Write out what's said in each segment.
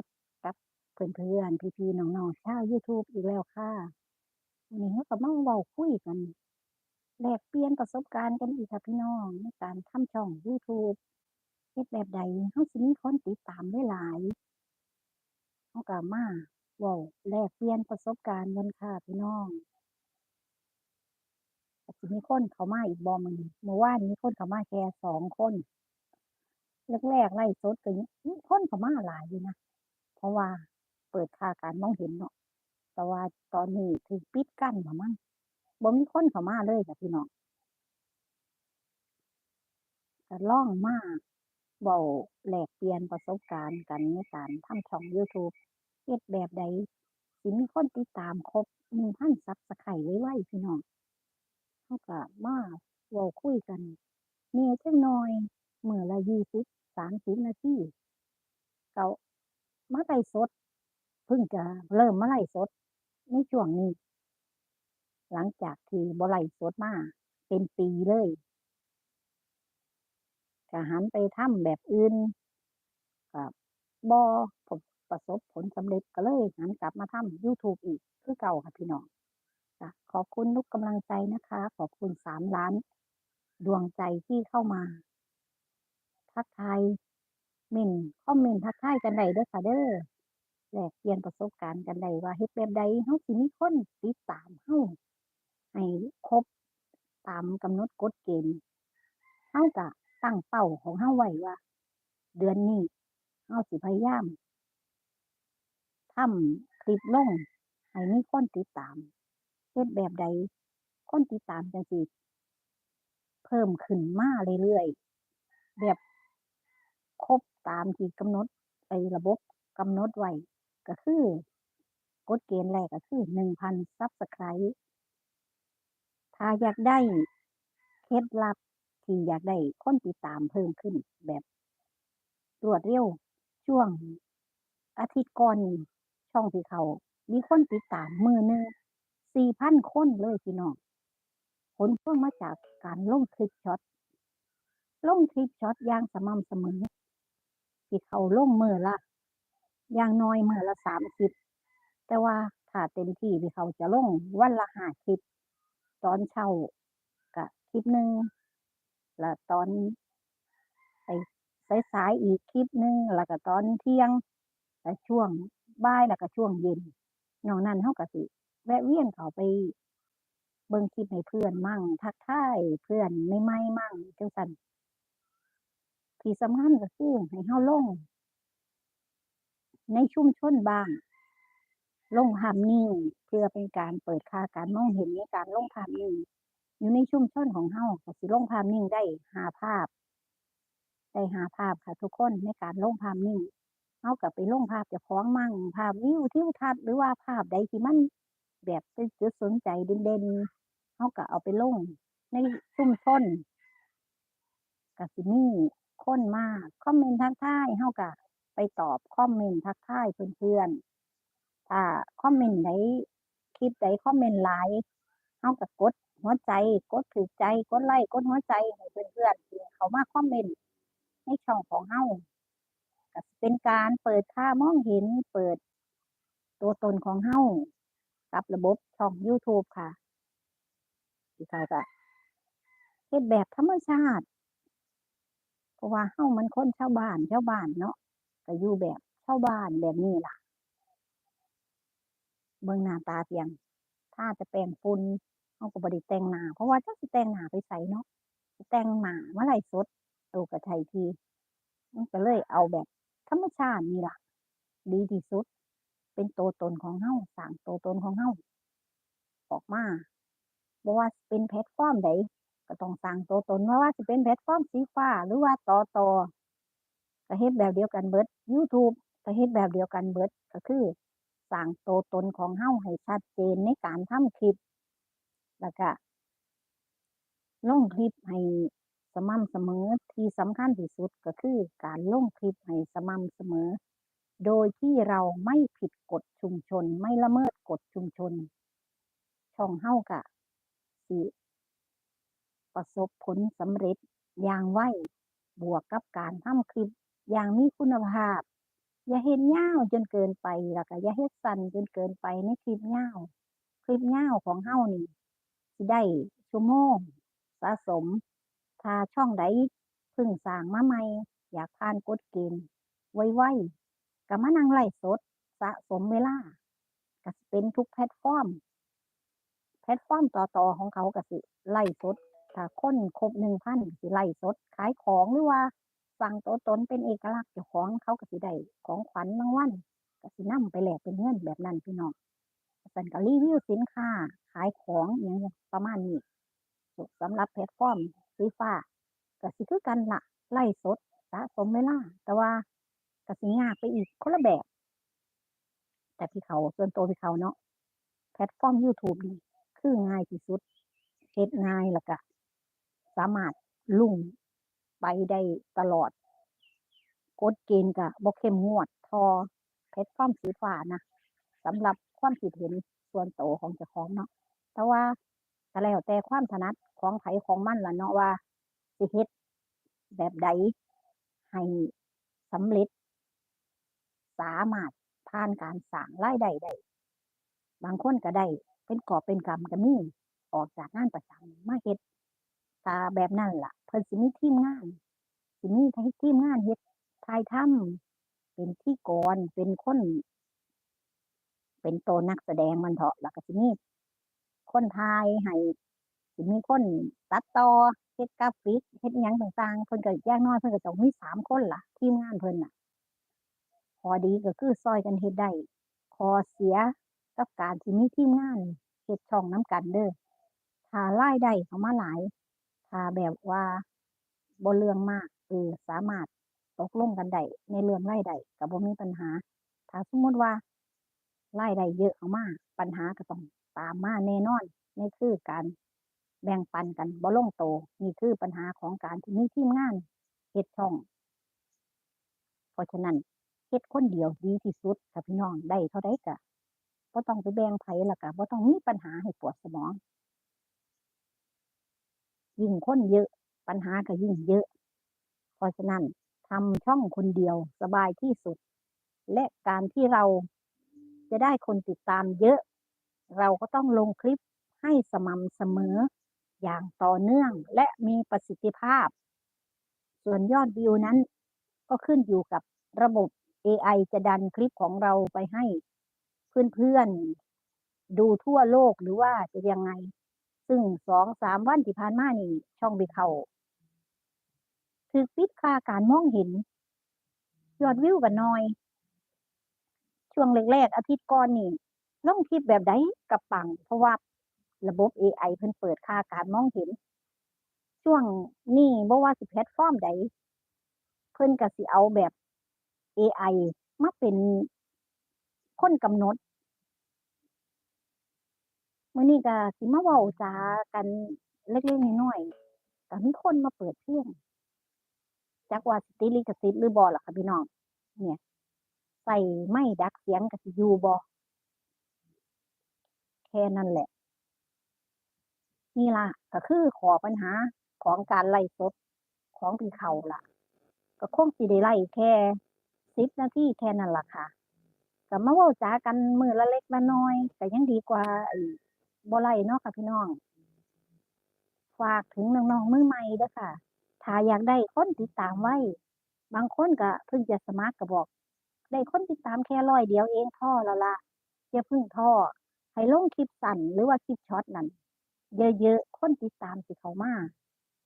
ดกับเพื่อนๆพี่ๆน้องๆชาว YouTube อีกแล้วค่ะวันนี้เราก็มาเว้าคุยกันแลกเปลี่ยนประสบการณ์กันอีกค่ะพี่น้องในการทำช่อง YouTube เฮ็ดแบบใดเราสิมีคนติดตามได้หลายเราก็มาเว้าแลกเปลี่ยนประสบการณ์กันค่ะพี่น้องก็สิมีคนเข้ามาอีกบ่มื้อนี้เมื่อวานมีคนเข้ามาแค่สองคนแรกๆไลฟ์สดก็มีคนเข้ามาหลายอยู่นะ ราะว่าเปิดค่าการมองเห็นเนาะแต่ว่าตอนนี้ถูกปิดกั้นแล้วมั้งบ่มีคนเข้ามาเลยค่ะพี่น้องก็ล่องมาเว้าแลกเปลี่ยนประสบการณ์กันในการทำช่อง YouTube เฮ็ดแบบใดสิมีคนติดตามครบ1,000ซับสไครไวๆพี่น้องเราก็มาเว้าคุยกันแหน่จักหน่อยเมื้อละ20 30นาทีเก็ มาไลฟ์สดเพิ่งจะเริ่มมาไลฟ์สดในช่วงนี้ หลังจากที่บ่ไลฟ์สดมาเป็นปีเลยก็หันไปทำแบบอื่นก็บ่ผลประสบผลสำเร็จก็เลยหันกลับมาทำ YouTube อีกคือเก่าค่ะพี่น้องขอบคุณทุกกำลังใจนะคะ ขอบคุณ3ล้าน ดวงใจที่เข้ามา ทักทาย เมนต์คอมเมนต์ทักทายกันได้เด้อค่ะเด้อแลกเปลี่ยนประสบการณ์กันได้ว่าเฮ็ดแบบใดเราสิมีคนติดตามเราให้ครบตามกำหนดกฎเกณฑ์เราก็ตั้งเป้าของเราไว้ว่า เดือนนี้เราสิพยายามทำคลิปลงให้มีคนติดตามเฮ็ดแบบใดคนติดตามจั่งสิเพิ่มขึ้นมาเรื่อยๆแบบครบ ตามที่กำหนดไอ้ระบบกำหนดไว้ก็คือกฎเกณฑ์แรกก็คือ1,000ซับสไครบ์ถ้าอยากได้เคล็ดลับที่อยากได้คนติดตามเพิ่มขึ้นแบบรวดเร็วช่วงอาทิตย์ก่อนช่องที่เขา มีคนติดตามมือหนึ่ง4,000คนเลยพี่น้องผลพวงมาจากการลงคลิปช็อตลงคลิปช็อตอย่างสม่ำเสมอ ที่เขาลงมือละอย่างน้อยมือละ30แต่ว่าถ้าเต็มที่ที่เขาจะลงวันละ5คลิป ตอนเช้าก็คลิปหนึ่งแล้วตอนไอ้สายๆอีกคลิปหนึ่งแล้วก็ตอนเที่ยงและช่วงบ่ายแล้วก็ช่วงเย็นนอกนั้นเราก็สิ แวะเวียนเขาไปเบิ่งคลิปให้เพื่อนมั่ง ทักทายเพื่อนใหม่ๆมั่งจังซั้น ที่สำคัญก็คือให้เราลง ในชุมชนบ้าง ลงภาพนิ่งเพื่อเป็นการเปิดค่าการมองเห็นในการลงภาพนิ่งอยู่ในชุมชนของเราก็สิลงภาพนิ่งได้5ภาพ ได้5ภาพค่ะทุกคนในการลงภาพนิ่งเราก็ไปลงภาพเจ้าของมั่ง ภาพวิวทิวทัศน์หรือว่าภาพใดที่มันแบบเป็นจุดสนใจเด่นๆเราก็เอาไปลงในชุมชนก็สิมี คนมากคอมเมนต์ทักทายเราก็ไปตอบคอมเมนต์ทักทายเพื่อนๆถ้าคอมเมนต์ใดคลิปใดคอมเมนต์หลายเราก็กดหัวใจกดถูกใจกดไลก์กดหัวใจให้เพื่อนๆที่เขามาคอมเมนต์ในช่องของเราก็เป็นการเปิดค่ามองเห็นเปิดตัวตนของเรากับระบบช่อง YouTube ค่ะที่เขาก็เฮ็ดแบบธรรมชาติ ราะว่าเรามันคนชาวบ้านชาวบ้านเนาะก็อยู่แบบชาวบ้านแบบนี้ล่ะ เบิ่งหน้าตาเพียงทาแต่แป้งฝุ่นเราก็บ่ได้แต่งหน้าเพราะว่าเจักสิแต่งหน้าไปไสเนาะสิแต่งหน้ามาไลฟ์สดเออก็ใช่ที่มันก็เลยเอาแบบธรรมชาตินี่ล่ะ ดีที่สุด เป็นตัวตนของเราสร้างตัวตนของเราออกมาบ่ว่าเป็นแพลตฟอร์มใด ก็ต้องสร้างตัวตนบ่ว่าสิเป็นแพลตฟอร์มสีฟ้าหรือว่าตอตอก็เฮ็ดแบบเดียวกันเบิด YouTube ก็เฮ็ดแบบเดียวกันเบิดก็คือสร้างตัวตนของเราให้ชัดเจนในการทำคลิป แล้วก็ลงคลิปให้สม่ำเสมอที่สำคัญที่สุดก็คือการลงคลิปให้สม่ำเสมอ โดยที่เราไม่ผิดกฎชุมชน ไม่ละเมิดกฎชุมชน ช่องเราก็สิ ประสบผลสำเร็จอย่างไวบวกกับการทำคลิปอย่างมีคุณภาพ อย่าเฮ็ดยาวจนเกินไปแล้วก็อย่าเฮ็ดสั้นจนเกินไปในคลิปยาวคลิปยาวของเรานี่สิได้ชั่วโมงสะสม ถ้าช่องใดพิ่งสร้างมาใหม่ อยากผ่านกฎเกณฑ์ไวๆก็มานั่งไลฟ์สด สะสมเวลาก็เป็นทุกแพลตฟอร์ม แพลตฟอร์มต่อๆของเขาก็สิไลฟ์สด ถ้าคนครบ1,000สิไลฟ์สด ขายของหรือว่าสร้างตัวตนเป็นเอกลักษณ์เจ้าของเขาก็สิได้ของขวัญรางวัลก็สินำไปแลกเป็นเงินแบบนั้นพี่น้องซั้นก็รีวิวสินค้า ขายของอิหยังจั่งประมาณนี้สำหรับแพลตฟอร์มสีฟ้าก็สิคือกันละไลฟ์สดสะสมเวลาแต่ว่าก็สิยากไปอีกคนละแบบ แต่ที่เขาส่วนตัวที่เขาเนาะแพลตฟอร์มยูทูบนี่คือง่ายที่สุดเฮ็ดง่ายแล้วก็ สามารถรุ่งไปได้ตลอดกฎเกณฑ์ก็บ่เข้มงวดท่าแพลตฟอร์มสีฟ้านะสำหรับความคิดเห็นส่วนตัวของเจ้าของเนาะแต่ว่าก็แล้วแต่ความถนัดของไผของมั่นล่ะเนาะว่าสิเฮ็ดแบบใดให้สำเร็จ สามารถผ่านการสร้างรายได้ได้บางคนก็ได้เป็นกอบเป็นกำก็มีออกจากงานประจำมาเฮ็ด ถ้าแบบนั้นล่ะ เพิ่นสิมีทีมงานสิมีทั้งทีมงานเฮ็ดถ่ายทำเป็นพิธีกรเป็นคน เป็นตัวนักแสดงมันเถาะแล้วก็สิมีคนถ่ายให้สิมีคนตัดต่อเฮ็ดกราฟิกเฮ็ดหยังต่างๆเพิ่นก็อย่งน้อยเพิ่นก็ต้องมี3คนล่ะ ทีมงานเพิ่นน่ะข้อดีก็คือช่วยกันเฮ็ดได้ข้อเสียกับการที่มีทีมงานเฮ็ดช่องน้ำกันเด้อถ้ารายได้เข้ามาหลาย ถ้าแบบว่าบ่เรื่องมากเออสามารถตกลงกันได้ในเรื่องรายได้ก็บ่มีปัญหา ถ้าสมมติว่ารายได้เยอะเข้ามาปัญหาก็ต้องตามมาแน่นอนนี่คือการแบ่งปันกันบ่ลงโตนี่คือปัญหาของการที่มีทีมงานเฮ็ดช่อง เพราะฉะนั้นเฮ็ดคนเดียวดีที่สุดค่ะพี่น้องได้เท่าใดก็บ่ต้องไปแบ่งไผแล้วก็บ่ต้องมีปัญหาให้ปวดสมอง ยิ่งคนเยอะ ปัญหาก็ยิ่งเยอะ เพราะฉะนั้นทำช่องคนเดียวสบายที่สุด และการที่เราจะได้คนติดตามเยอะ เราก็ต้องลงคลิปให้สม่ำเสมอ อย่างต่อเนื่องและมีประสิทธิภาพ ส่วนยอดวิวนั้น ก็ขึ้นอยู่กับระบบเอไอจะดันคลิปของเราไปให้เพื่อนๆดูทั่วโลกหรือว่าจะยังไง ซึ่ง2-3วันที่ผ่านมานี่ ช่องพี่เขาถูกปิดค่าการมองเห็น ยอดวิวก็น้อย ช่วงแรกๆอาทิตย์ก่อนนี่ลงคลิปแบบใดก็ปัง เพราะว่าระบบเอไอเพิ่นเปิดค่าการมองเห็น ช่วงนี้บ่ว่าสิแพลตฟอร์มใด เพิ่นก็สิเอาแบบเอไอมาเป็นคนกำหนด มื้อนี้ก็สิมาเว้าจากันเล็ก ๆ น้อย ๆ ก็มีคนมาเปิดเพลง จักว่าสิติดลิขสิทธิ์หรือบ่ล่ะค่ะพี่น้อง เนี่ย ใช้ไมค์ดักเสียงก็สิอยู่บ่ แค่นั้นแหละ นี่ล่ะ ก็คือข้อปัญหาของการไลฟ์สดของพี่เขาล่ะ ก็คงสิได้ไลฟ์แค่10นาทีแค่นั้นล่ะค่ะก็มาเว้าจากันมื้อละเล็กละน้อยก็ยังดีกว่าไอ้ บ่ไลฟ์เนาะค่ะพี่น้อง ฝากถึงน้องๆมือใหม่ด้อค่ะ ถ้าอยากได้คนติดตามไว้ บางคนก็เพิ่งจะสมัครก็บอก ได้คนติดตามแค่100เดียวเองพอแล้วล่ะอย่าพึ่งท้อให้ลงคลิปสั้นหรือว่าคลิปช็อตนั่นเยอะๆคนติดตามสิเขามา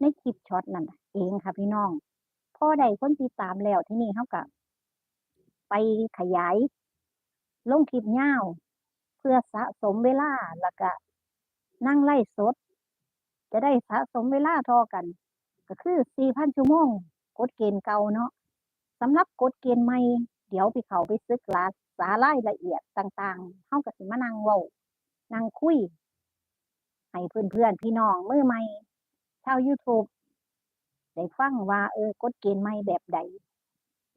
ในคลิปช็อตนั่นเองค่ะพี่น้องพอได้คนติดตามแล้วที่นี้เราก็ไปขยายลงคลิปยาว เพื่อสะสมเวลาแล้วก็นั่งไลฟ์สด จะได้สะสมเวลาท่ากัน ก็คือ4,000ชั่วโมงกฎเกณฑ์เก่าเนาะสำหรับกฎเกณฑ์ใหม่ เดี๋ยวพี่เขาไปศึกษารายละเอียดต่างๆเราก็สิมานั่งเว้านั่งคุยให้เพื่อนๆพี่น้องมือใหม่ชาวยูทูบได้ฟังว่า เออกฎเกณฑ์ใหม่แบบใด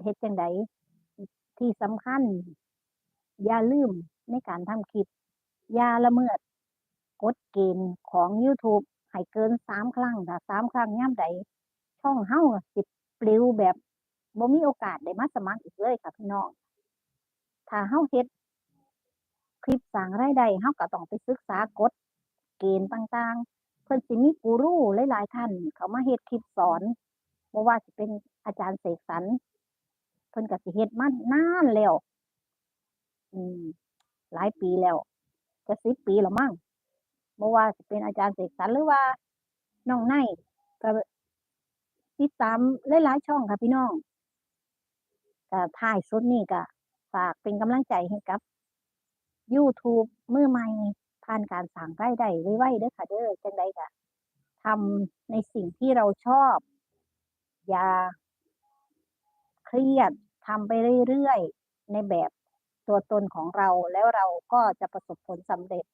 เฮ็ดจั่งใดที่สำคัญ อย่าลืม ในการทำคลิปอย่าละเมิดกฎเกณฑ์ของยูทูบให้เกิน3ครั้งถ้า3ครั้งยามใด ช่องเราสิปลิวแบบบ่มีโอกาสได้มาสมัครอีกเลยค่ะพี่น้อง ถ้าเฮ้าเฮ็ดคลิปสร้างรายได้เฮ้าก็ต้องไปศึกษากฎเกณฑ์ต่างๆ เพิ่นสิมีกูรูหลายๆท่าน เขามาเฮ็ดคลิปสอนบ่ว่าสิเป็นอาจารย์เสกสรรเพิ่นก็สิเฮ็ดมานานแล้ว อืม หลายปีแล้วจะ10ปีแล้วมั้งบ่อว่าสิเป็นอาจารย์เสกสรรหรือว่าน้องไนท์ก็ติดตามหลายๆช่องค่ะพี่น้องก็ท้ายสุดนี้ก็ฝากเป็นกำลังใจให้กับยูทูบมือใหม่ผ่านการสร้างรายได้ไวๆเด้อค่ะเด้อจังใดก็ทำในสิ่งที่เราชอบ อย่าเครียดทำไปเรื่อยๆ ในแบบ ตัวตนของเราแล้วเราก็จะประสบผลสำเร็จ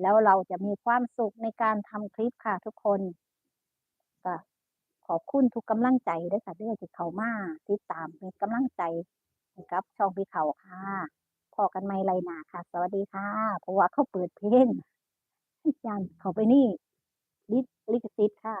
แล้วเราจะมีความสุขในการทำคลิปค่ะทุกคนก็ขอบคุณทุกกำลังใจด้อค่ะด้อที่เขามาติดตามเป็นกำลังใจให้กับช่องพี่เขาค่ะพอกันใหม่ไรหนาค่ะ สวัสดีค่ะ เพราะว่าเขาเปิดเพลงย้านเข้าไปนี่ลิลิขสิทธิ์ค่ะ